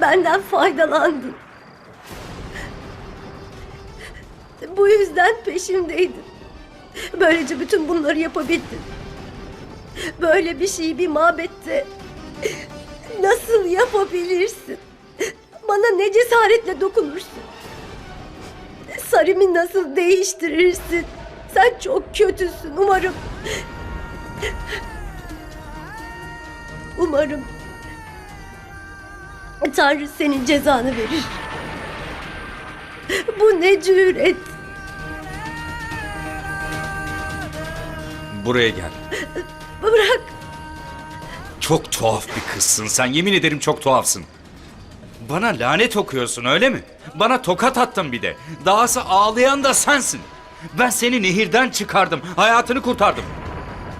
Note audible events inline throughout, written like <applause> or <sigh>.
Benden faydalandın. Bu yüzden peşimdeydin. Böylece bütün bunları yapabildin. Böyle bir şeyi bir mabette nasıl yapabilirsin? Bana ne cesaretle dokunursun? Sarim'i nasıl değiştirirsin? Sen çok kötüsün umarım. Umarım Tanrı senin cezanı verir. Bu ne cüret? Buraya gel. Bırak. Çok tuhaf bir kızsın sen. Yemin ederim çok tuhafsın. Bana lanet okuyorsun öyle mi? Bana tokat attın bir de. Dahası ağlayan da sensin. Ben seni nehirden çıkardım. Hayatını kurtardım.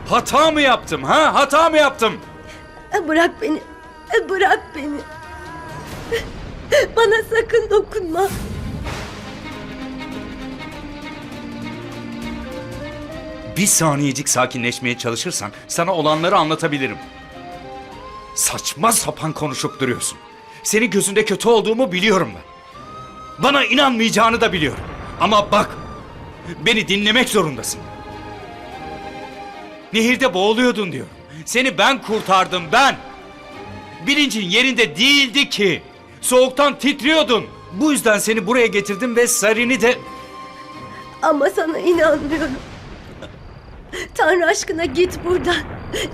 Hata mı yaptım ha? Hata mı yaptım? Bırak beni. Bırak beni. <laughs> Bana sakın dokunma. Bir saniyecik sakinleşmeye çalışırsan sana olanları anlatabilirim. Saçma sapan konuşup duruyorsun. Senin gözünde kötü olduğumu biliyorum ben. Bana inanmayacağını da biliyorum. Ama bak, beni dinlemek zorundasın. Nehirde boğuluyordun diyorum. Seni ben kurtardım ben. Bilincin yerinde değildi ki. Soğuktan titriyordun. Bu yüzden seni buraya getirdim ve Sarin'i de Ama sana inanmıyorum. Tanrı aşkına git buradan.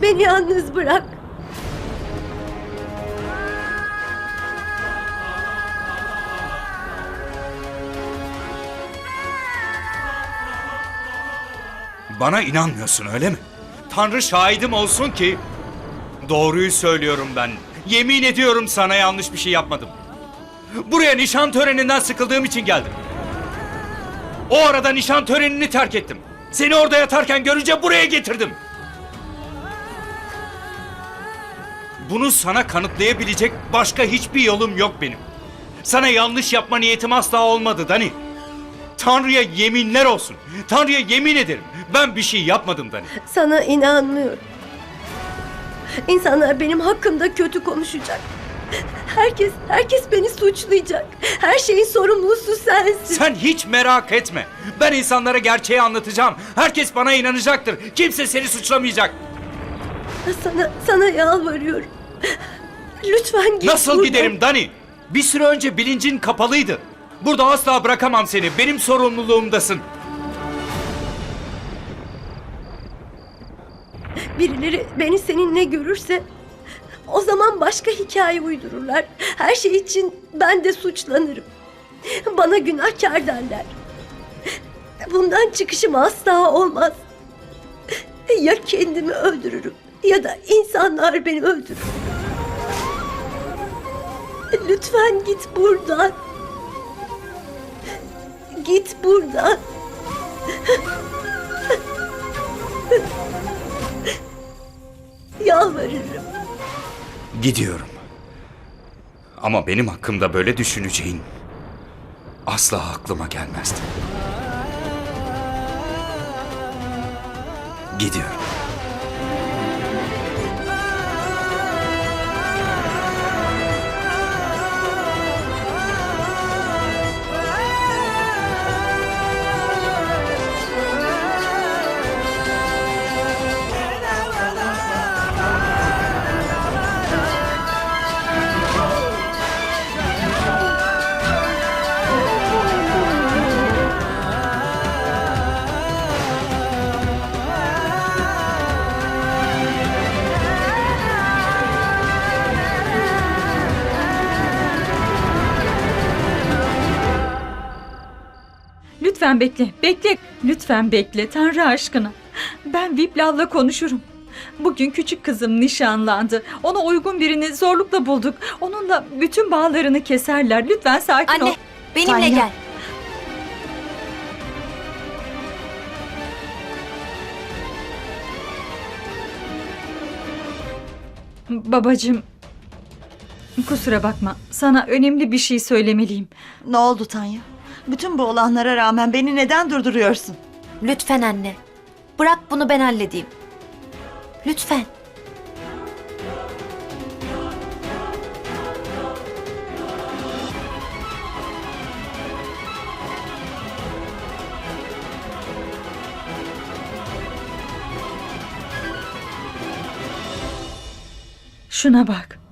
Beni yalnız bırak. Bana inanmıyorsun öyle mi? Tanrı şahidim olsun ki doğruyu söylüyorum ben. Yemin ediyorum sana yanlış bir şey yapmadım. Buraya nişan töreninden sıkıldığım için geldim. O arada nişan törenini terk ettim. Seni orada yatarken görünce buraya getirdim. Bunu sana kanıtlayabilecek başka hiçbir yolum yok benim. Sana yanlış yapma niyetim asla olmadı Dani. Tanrı'ya yeminler olsun. Tanrı'ya yemin ederim. Ben bir şey yapmadım Dani. Sana inanmıyorum. İnsanlar benim hakkımda kötü konuşacak. Herkes, herkes beni suçlayacak. Her şeyin sorumlusu sensin. Sen hiç merak etme. Ben insanlara gerçeği anlatacağım. Herkes bana inanacaktır. Kimse seni suçlamayacak. Sana, sana yalvarıyorum. Lütfen git Nasıl buradan. giderim Dani? Bir süre önce bilincin kapalıydı. Burada asla bırakamam seni. Benim sorumluluğumdasın. Birileri beni seninle görürse o zaman başka hikaye uydururlar. Her şey için ben de suçlanırım. Bana günahkar derler. Bundan çıkışım asla olmaz. Ya kendimi öldürürüm ya da insanlar beni öldürür. Lütfen git buradan. Git buradan. Yalvarırım. Gidiyorum. Ama benim hakkımda böyle düşüneceğin asla aklıma gelmezdi. Gidiyorum. Lütfen bekle, bekle. Lütfen bekle Tanrı aşkına. Ben Viplav'la konuşurum. Bugün küçük kızım nişanlandı. Ona uygun birini zorlukla bulduk. Onunla bütün bağlarını keserler. Lütfen sakin ol. Anne benimle Tanya. gel. Babacığım, kusura bakma. Sana önemli bir şey söylemeliyim. Ne oldu Tanya? Bütün bu olanlara rağmen beni neden durduruyorsun? Lütfen anne. Bırak bunu ben halledeyim. Lütfen. Şuna bak.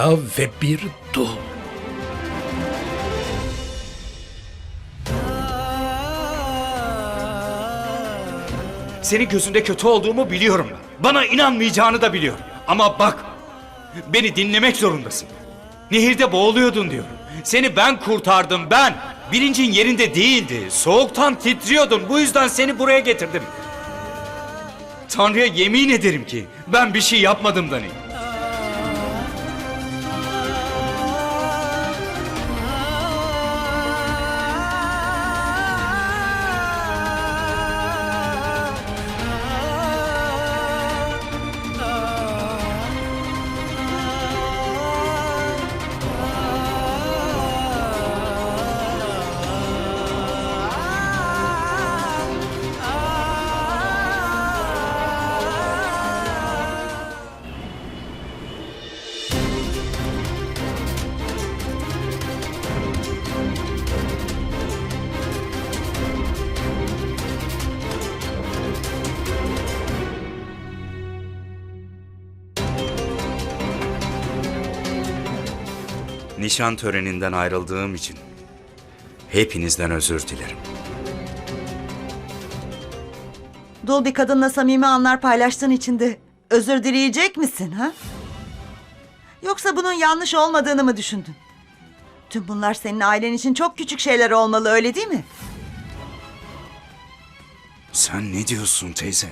Vipla ve bir dul. Seni gözünde kötü olduğumu biliyorum. Bana inanmayacağını da biliyorum. Ama bak, beni dinlemek zorundasın. Nehirde boğuluyordun diyorum. Seni ben kurtardım ben. Bilincin yerinde değildi. Soğuktan titriyordun. Bu yüzden seni buraya getirdim. Tanrı'ya yemin ederim ki ben bir şey yapmadım Dani. Nişan töreninden ayrıldığım için hepinizden özür dilerim. Dul bir kadınla samimi anlar paylaştığın için de özür dileyecek misin ha? Yoksa bunun yanlış olmadığını mı düşündün? Tüm bunlar senin ailen için çok küçük şeyler olmalı öyle değil mi? Sen ne diyorsun teyze?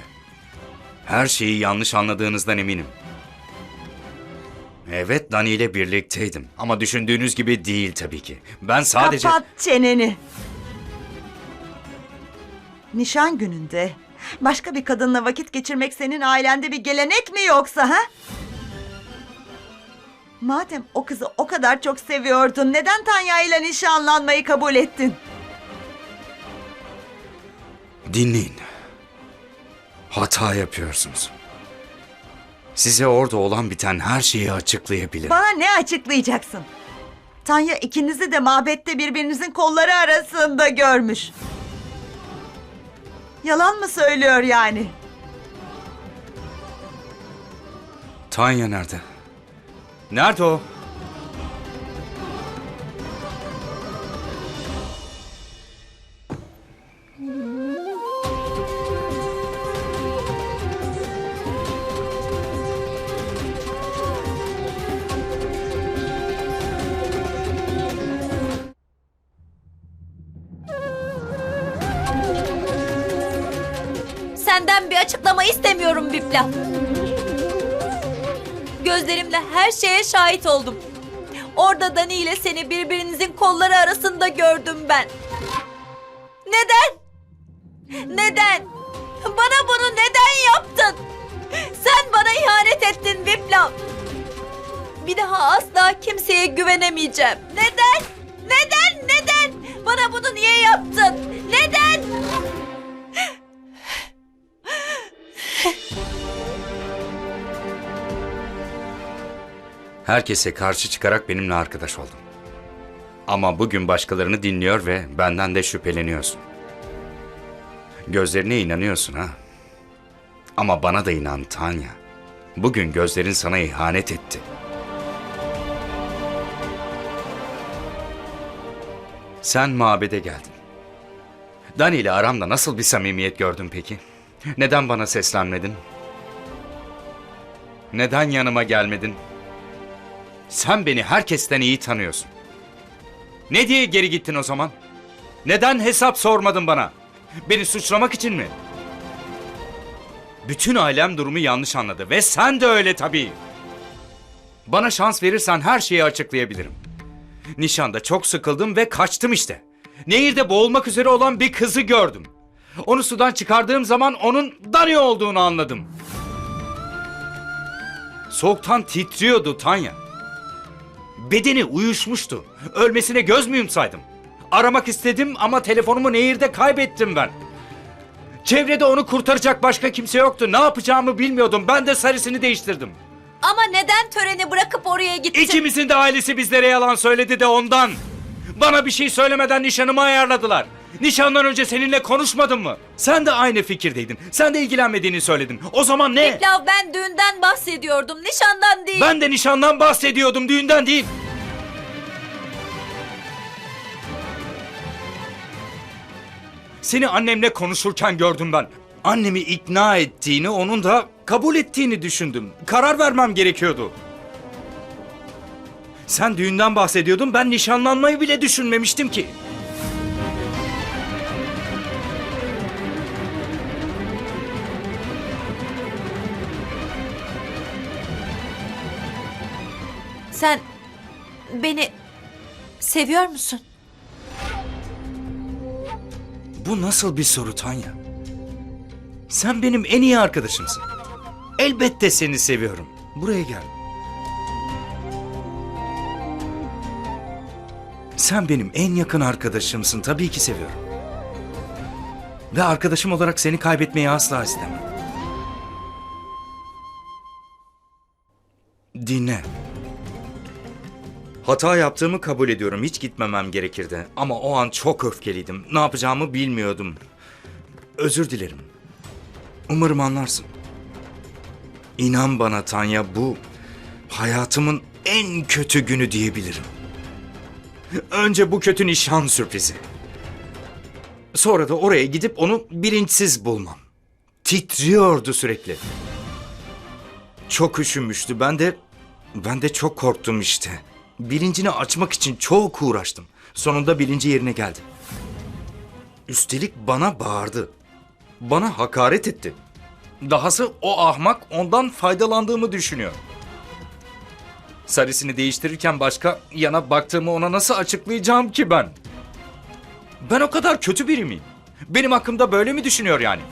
Her şeyi yanlış anladığınızdan eminim. Evet Dani ile birlikteydim ama düşündüğünüz gibi değil tabii ki. Ben sadece... Kapat çeneni. Nişan gününde başka bir kadınla vakit geçirmek senin ailende bir gelenek mi yoksa ha? Madem o kızı o kadar çok seviyordun neden Tanya ile nişanlanmayı kabul ettin? Dinleyin. Hata yapıyorsunuz. Size orada olan biten her şeyi açıklayabilirim. Bana ne açıklayacaksın? Tanya ikinizi de mabette birbirinizin kolları arasında görmüş. Yalan mı söylüyor yani? Tanya nerede? Nerede o? Senden bir açıklama istemiyorum Bipla. Gözlerimle her şeye şahit oldum. Orada Dani ile seni birbirinizin kolları arasında gördüm ben. Neden? Neden? Bana bunu neden yaptın? Sen bana ihanet ettin Bipla. Bir daha asla kimseye güvenemeyeceğim. Neden? Neden? Neden? Bana bunu niye yaptın? Neden? Herkese karşı çıkarak benimle arkadaş oldun. Ama bugün başkalarını dinliyor ve benden de şüpheleniyorsun. Gözlerine inanıyorsun ha. Ama bana da inan Tanya. Bugün gözlerin sana ihanet etti. Sen mabede geldin. Dani ile aramda nasıl bir samimiyet gördün peki? Neden bana seslenmedin? Neden yanıma gelmedin? Sen beni herkesten iyi tanıyorsun. Ne diye geri gittin o zaman? Neden hesap sormadın bana? Beni suçlamak için mi? Bütün ailem durumu yanlış anladı ve sen de öyle tabii. Bana şans verirsen her şeyi açıklayabilirim. Nişanda çok sıkıldım ve kaçtım işte. Nehirde boğulmak üzere olan bir kızı gördüm. Onu sudan çıkardığım zaman onun Dani olduğunu anladım. Soğuktan titriyordu Tanya. Bedeni uyuşmuştu. Ölmesine göz mü yumsaydım? Aramak istedim ama telefonumu nehirde kaybettim ben. Çevrede onu kurtaracak başka kimse yoktu. Ne yapacağımı bilmiyordum. Ben de sarısını değiştirdim. Ama neden töreni bırakıp oraya gittin? İkimizin de ailesi bizlere yalan söyledi de ondan. Bana bir şey söylemeden nişanımı ayarladılar. Nişandan önce seninle konuşmadım mı? Sen de aynı fikirdeydin. Sen de ilgilenmediğini söyledin. O zaman ne? Viplav ben düğünden bahsediyordum. Nişandan değil. Ben de nişandan bahsediyordum, düğünden değil. Seni annemle konuşurken gördüm ben. Annemi ikna ettiğini, onun da kabul ettiğini düşündüm. Karar vermem gerekiyordu. Sen düğünden bahsediyordun, ben nişanlanmayı bile düşünmemiştim ki. Sen beni seviyor musun? Bu nasıl bir soru Tanya? Sen benim en iyi arkadaşımsın. Elbette seni seviyorum. Buraya gel. Sen benim en yakın arkadaşımsın. Tabii ki seviyorum. Ve arkadaşım olarak seni kaybetmeyi asla istemem. Hata yaptığımı kabul ediyorum. Hiç gitmemem gerekirdi. Ama o an çok öfkeliydim. Ne yapacağımı bilmiyordum. Özür dilerim. Umarım anlarsın. İnan bana Tanya bu hayatımın en kötü günü diyebilirim. Önce bu kötü nişan sürprizi. Sonra da oraya gidip onu bilinçsiz bulmam. Titriyordu sürekli. Çok üşümüştü. Ben de ben de çok korktum işte. Bilincini açmak için çok uğraştım. Sonunda bilinci yerine geldi. Üstelik bana bağırdı. Bana hakaret etti. Dahası o ahmak ondan faydalandığımı düşünüyor. Sarisini değiştirirken başka yana baktığımı ona nasıl açıklayacağım ki ben? Ben o kadar kötü biri miyim? Benim hakkımda böyle mi düşünüyor yani?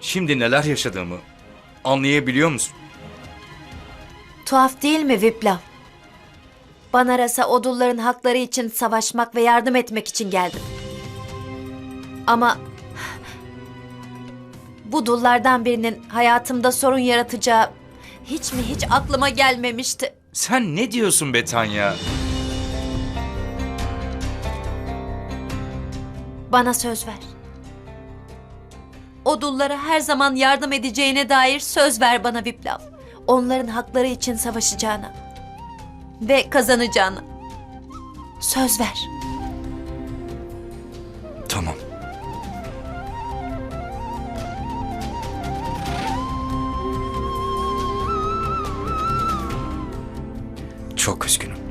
Şimdi neler yaşadığımı anlayabiliyor musun? Tuhaf değil mi Viplav? Banaras'a odulların hakları için savaşmak ve yardım etmek için geldim. Ama bu dullardan birinin hayatımda sorun yaratacağı hiç mi hiç aklıma gelmemişti. Sen ne diyorsun Betanya? Bana söz ver. O dullara her zaman yardım edeceğine dair söz ver bana Viplav. Onların hakları için savaşacağına ve kazanacağına. Söz ver. Tamam. Çok üzgünüm.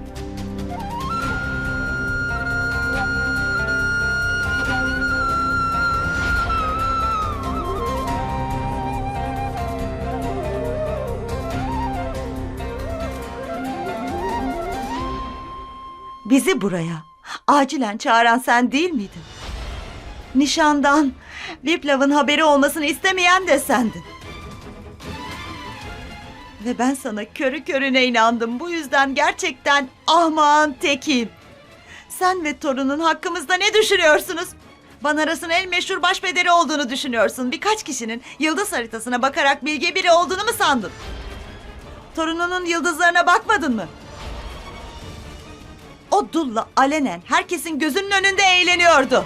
Bizi buraya acilen çağıran sen değil miydin? Nişandan Viplav'ın haberi olmasını istemeyen de sendin. Ve ben sana körü körüne inandım. Bu yüzden gerçekten ahmağın tekiyim. Sen ve torunun hakkımızda ne düşünüyorsunuz? Banaras'ın en meşhur başpederi olduğunu düşünüyorsun. Birkaç kişinin yıldız haritasına bakarak bilge biri olduğunu mu sandın? Torununun yıldızlarına bakmadın mı? O dulla alenen herkesin gözünün önünde eğleniyordu.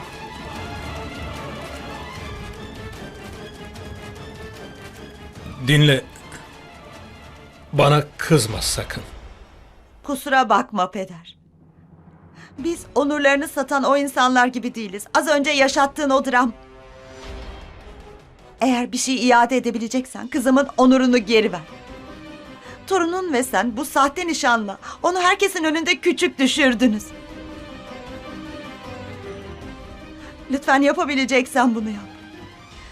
Dinle. Bana kızma sakın. Kusura bakma peder. Biz onurlarını satan o insanlar gibi değiliz. Az önce yaşattığın o dram. Eğer bir şey iade edebileceksen kızımın onurunu geri ver. Torunun ve sen bu sahte nişanla onu herkesin önünde küçük düşürdünüz. Lütfen yapabileceksen bunu yap.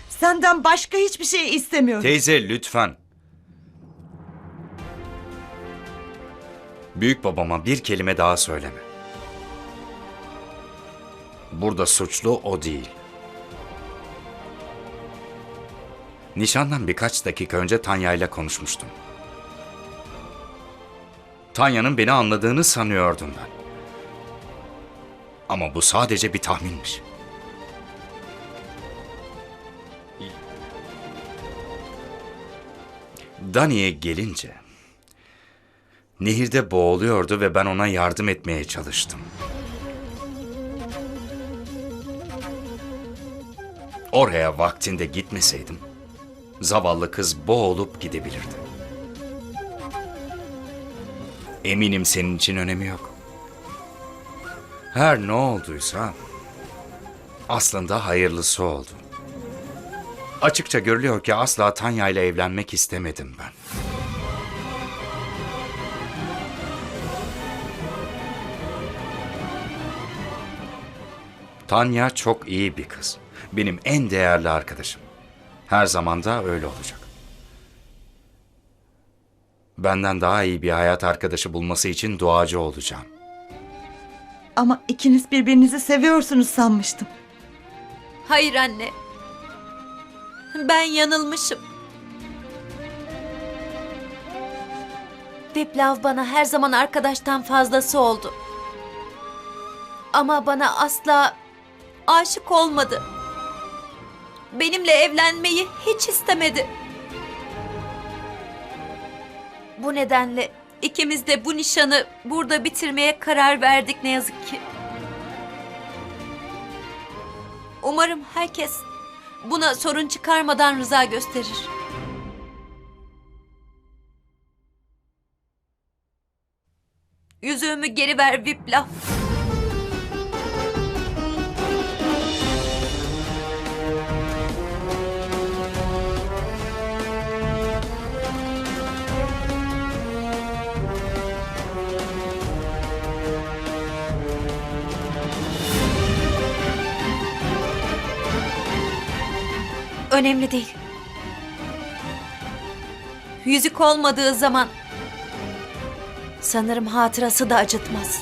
Senden başka hiçbir şey istemiyorum. Teyze lütfen. Büyük babama bir kelime daha söyleme. Burada suçlu o değil. Nişandan birkaç dakika önce Tanya ile konuşmuştum. Tanya'nın beni anladığını sanıyordum ben. Ama bu sadece bir tahminmiş. Dani'ye gelince nehirde boğuluyordu ve ben ona yardım etmeye çalıştım. Oraya vaktinde gitmeseydim zavallı kız boğulup gidebilirdi. Eminim senin için önemi yok. Her ne olduysa aslında hayırlısı oldu. Açıkça görülüyor ki asla Tanya ile evlenmek istemedim ben. Tanya çok iyi bir kız. Benim en değerli arkadaşım. Her zaman da öyle olacak. Benden daha iyi bir hayat arkadaşı bulması için duacı olacağım. Ama ikiniz birbirinizi seviyorsunuz sanmıştım. Hayır anne. Ben yanılmışım. Viplav bana her zaman arkadaştan fazlası oldu. Ama bana asla aşık olmadı. Benimle evlenmeyi hiç istemedi. Bu nedenle ikimiz de bu nişanı burada bitirmeye karar verdik ne yazık ki. Umarım herkes buna sorun çıkarmadan rıza gösterir. Yüzüğümü geri ver Viplav. Önemli değil. Yüzük olmadığı zaman sanırım hatırası da acıtmaz.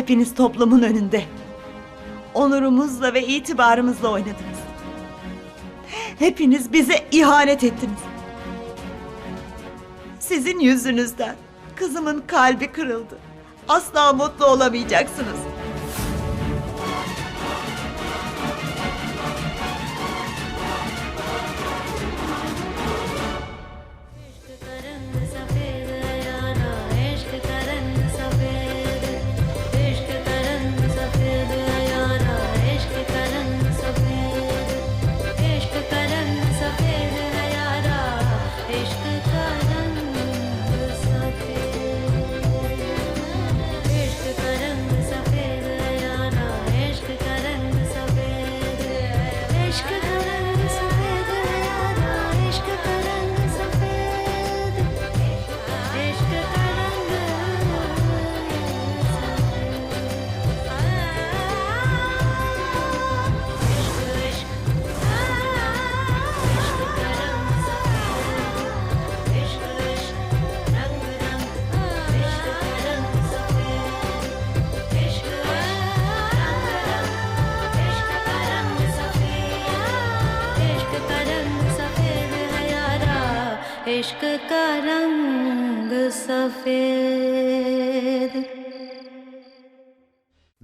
Hepiniz toplumun önünde. Onurumuzla ve itibarımızla oynadınız. Hepiniz bize ihanet ettiniz. Sizin yüzünüzden kızımın kalbi kırıldı. Asla mutlu olamayacaksınız.